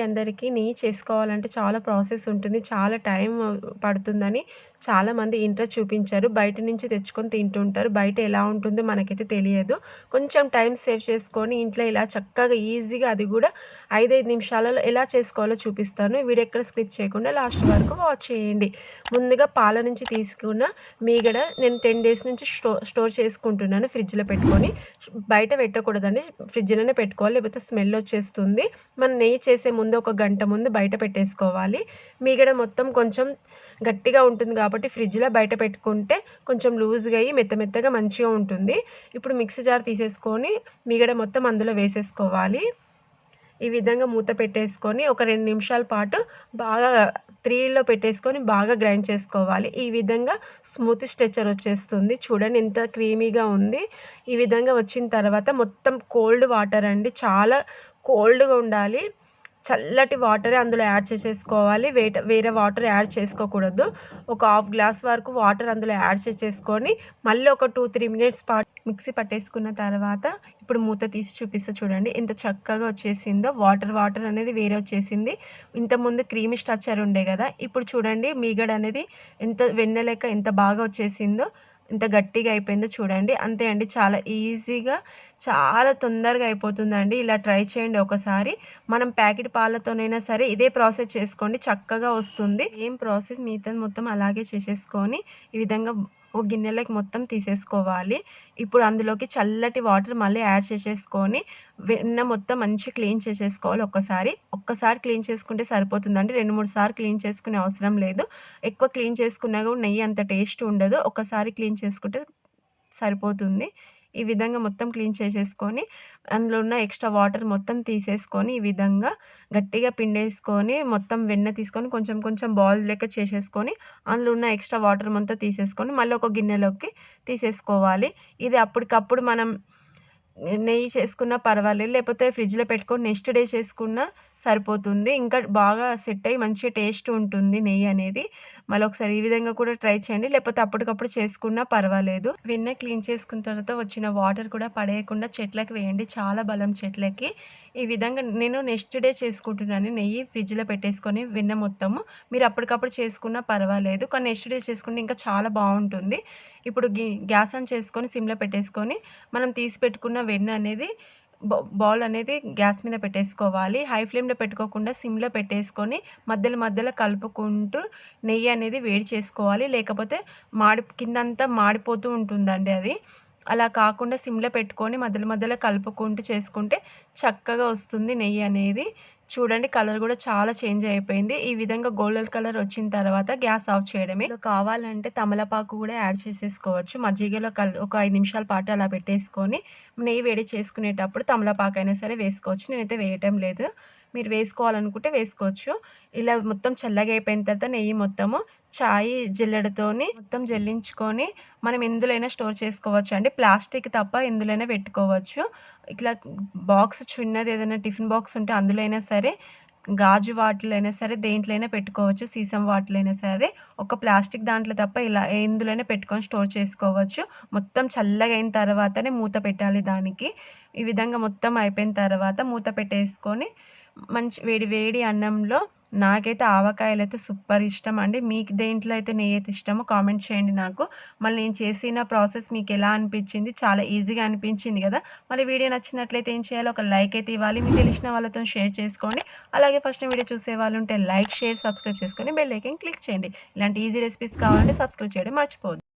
అందరికీ నెయ్యి చేసుకోవాలంటే చాలా ప్రాసెస్ ఉంటుంది చాలా టైం పడుతుందని చాలామంది ఇంట్రెస్ట్ చూపించారు. బయట నుంచి తెచ్చుకొని తింటుంటారు. బయట ఎలా ఉంటుందో మనకైతే తెలియదు. కొంచెం టైం సేవ్ చేసుకొని ఇంట్లో ఇలా చక్కగా ఈజీగా అది కూడా ఐదైదు నిమిషాలలో ఎలా చేసుకోవాలో చూపిస్తాను. వీడియో ఎక్కడ స్క్రిప్ట్ చేయకుండా లాస్ట్ వరకు వాచ్ చేయండి. ముందుగా పాల నుంచి తీసుకున్న మీగడ నేను టెన్ డేస్ నుంచి స్టోర్ స్టోర్ చేసుకుంటున్నాను ఫ్రిడ్జ్లో పెట్టుకొని. బయట పెట్టకూడదండి. ఫ్రిడ్జ్లోనే పెట్టుకోవాలి. లేకపోతే స్మెల్ వచ్చేస్తుంది. మనం నెయ్యి చేసే ముందు ఒక గంట ముందు బయట పెట్టేసుకోవాలి. మీగడ మొత్తం కొంచెం గట్టిగా ఉంటుంది కాబట్టి ఫ్రిడ్జ్లో బయట పెట్టుకుంటే కొంచెం లూజ్గా అయ్యి మెత్త మెత్తగా మంచిగా ఉంటుంది. ఇప్పుడు మిక్సీ జార్ తీసేసుకొని మీగడ మొత్తం అందులో వేసేసుకోవాలి. ఈ విధంగా మూత పెట్టేసుకొని ఒక రెండు నిమిషాల పాటు బాగా త్రీలో పెట్టేసుకొని బాగా గ్రైండ్ చేసుకోవాలి. ఈ విధంగా స్మూత్ స్ట్రెచర్ వచ్చేస్తుంది. చూడండి ఎంత క్రీమీగా ఉంది. ఈ విధంగా వచ్చిన తర్వాత మొత్తం కోల్డ్ వాటర్ అండి. చాలా కోల్డ్గా ఉండాలి. చల్లటి వాటరే అందులో యాడ్ చేసేసుకోవాలి. వేట వేరే వాటర్ యాడ్ చేసుకోకూడదు. ఒక హాఫ్ గ్లాస్ వరకు వాటర్ అందులో యాడ్ చేసేసుకొని మళ్ళీ ఒక టూ త్రీ మినిట్స్ పాటు మిక్సీ పట్టేసుకున్న తర్వాత ఇప్పుడు మూత తీసి చూపిస్తే చూడండి. ఎంత చక్కగా వచ్చేసిందో. వాటర్ వాటర్ అనేది వేరే వచ్చేసింది. ఇంతకుముందు క్రీమీ స్ట్రక్చర్ ఉండే కదా. ఇప్పుడు చూడండి మీగడ అనేది ఎంత వెన్నెలెక్క ఎంత బాగా వచ్చేసిందో. ఎంత గట్టిగా అయిపోయిందో చూడండి. అంతే అండి. చాలా ఈజీగా చాలా తొందరగా అయిపోతుందండి. ఇలా ట్రై చేయండి ఒకసారి. మనం ప్యాకెట్ పాలతోనైనా సరే ఇదే ప్రాసెస్ చేసుకోండి. చక్కగా వస్తుంది. ఏం ప్రాసెస్ మిగతా మొత్తం అలాగే చేసేసుకొని ఈ విధంగా ఒక గిన్నెలోకి మొత్తం తీసేసుకోవాలి. ఇప్పుడు అందులోకి చల్లటి వాటర్ మళ్ళీ యాడ్ చేసేసుకొని వెన్న మొత్తం మంచి క్లీన్ చేసేసుకోవాలి ఒక్కసారి. ఒక్కసారి క్లీన్ చేసుకుంటే సరిపోతుందండి. రెండు మూడు సార్లు క్లీన్ చేసుకునే అవసరం లేదు. ఎక్కువ క్లీన్ చేసుకున్నా కూడా నెయ్యి అంత టేస్ట్ ఉండదు. ఒక్కసారి క్లీన్ చేసుకుంటే సరిపోతుంది. ఈ విధంగా మొత్తం క్లీన్ చేసేసుకొని అందులో ఉన్న ఎక్స్ట్రా వాటర్ మొత్తం తీసేసుకొని ఈ విధంగా గట్టిగా పిండేసుకొని మొత్తం వెన్న తీసుకొని కొంచెం కొంచెం బాల్ లెక్క చేసేసుకొని అందులో ఉన్న ఎక్స్ట్రా వాటర్ మొత్తం తీసేసుకొని మళ్ళీ ఒక గిన్నెలోకి తీసేసుకోవాలి. ఇది అప్పటికప్పుడు మనం నెయ్యి చేసుకున్నా పర్వాలేదు లేకపోతే ఫ్రిడ్జ్లో పెట్టుకొని నెక్స్ట్ డే చేసుకున్నా సరిపోతుంది. ఇంకా బాగా సెట్ అయ్యి మంచిగా టేస్ట్ ఉంటుంది నెయ్యి అనేది. మళ్ళీ ఒకసారి ఈ విధంగా కూడా ట్రై చేయండి. లేకపోతే అప్పటికప్పుడు చేసుకున్నా పర్వాలేదు. వెన్న క్లీన్ చేసుకున్న తర్వాత వచ్చిన వాటర్ కూడా పడేయకుండా చెట్లకి వేయండి. చాలా బలం చెట్లకి. ఈ విధంగా నేను నెక్స్ట్ డే చేసుకుంటున్నాను. నెయ్యి ఫ్రిడ్జ్లో పెట్టేసుకొని వెన్న మొత్తము. మీరు అప్పటికప్పుడు చేసుకున్నా పర్వాలేదు. కానీ నెక్స్ట్ డే చేసుకుంటే ఇంకా చాలా బాగుంటుంది. ఇప్పుడు గ్యాస్ ఆన్ చేసుకొని సిమ్లో పెట్టేసుకొని మనం తీసి పెట్టుకున్న వెన్న అనేది బౌల్ అనేది గ్యాస్ మీద పెట్టేసుకోవాలి. హై ఫ్లేమ్లో పెట్టుకోకుండా సిమ్లో పెట్టేసుకొని మధ్యలో మధ్యలో కలుపుకుంటూ నెయ్యి అనేది వేడి చేసుకోవాలి. లేకపోతే మాడి కిందంతా మాడిపోతూ ఉంటుందండి అది. అలా కాకుండా సిమ్లో పెట్టుకొని మధ్యలో మధ్యలో కలుపుకుంటూ చేసుకుంటే చక్కగా వస్తుంది నెయ్యి అనేది. చూడండి కలర్ కూడా చాలా చేంజ్ అయిపోయింది. ఈ విధంగా గోల్డెన్ కలర్ వచ్చిన తర్వాత గ్యాస్ ఆఫ్ చేయడమే. కావాలంటే తమలపాకు కూడా యాడ్ చేసేసుకోవచ్చు. మజ్జిగలో కల్ ఒక ఐదు నిమిషాల పాటు అలా పెట్టేసుకొని నెయ్యి వేడి చేసుకునేటప్పుడు తమలపాకు అయినా సరే వేసుకోవచ్చు. నేనైతే వేయటం లేదు. మీరు వేసుకోవాలనుకుంటే వేసుకోవచ్చు. ఇలా మొత్తం చల్లగా అయిపోయిన తర్వాత నెయ్యి మొత్తము చాయ్ జిల్లెడతోని మొత్తం జల్లించుకొని మనం ఎందులైనా స్టోర్ చేసుకోవచ్చు అండి. ప్లాస్టిక్ తప్ప ఎందులైనా పెట్టుకోవచ్చు. ఇట్లా బాక్స్ చిన్నది ఏదైనా టిఫిన్ బాక్స్ ఉంటే అందులో అయినా సరే గాజు వాటిలైనా సరే దేంట్లో అయినా పెట్టుకోవచ్చు సీసం వాటిలైనా సరే. ఒక ప్లాస్టిక్ దాంట్లో తప్ప ఇలా ఎందులోనే పెట్టుకొని స్టోర్ చేసుకోవచ్చు. మొత్తం చల్లగా అయిన తర్వాతనే మూత పెట్టాలి దానికి. ఈ విధంగా మొత్తం అయిపోయిన తర్వాత మూత పెట్టేసుకొని మంచి వేడి వేడి అన్నంలో నాకైతే ఆవకాయలు అయితే సూపర్ ఇష్టం అండి మీకు దేంట్లో అయితే నెయ్యి అయితే ఇష్టమో కామెంట్ చేయండి నాకు. మళ్ళీ నేను చేసిన ప్రాసెస్ మీకు ఎలా అనిపించింది? చాలా ఈజీగా అనిపించింది కదా. మళ్ళీ వీడియో నచ్చినట్లయితే ఏం చేయాలి ఒక లైక్ అయితే ఇవ్వాలి. మీకు తెలిసిన వాళ్ళతో షేర్ చేసుకోండి. అలాగే ఫస్ట్ వీడియో చూసే వాళ్ళు ఉంటే లైక్ షేర్ సబ్స్క్రైబ్ చేసుకొని బెల్ ఐకన్ క్లిక్ చేయండి. ఇలాంటి ఈజీ రెసిపీస్ కావాలంటే సబ్స్క్రైబ్ చేయడం మర్చిపోవద్దు.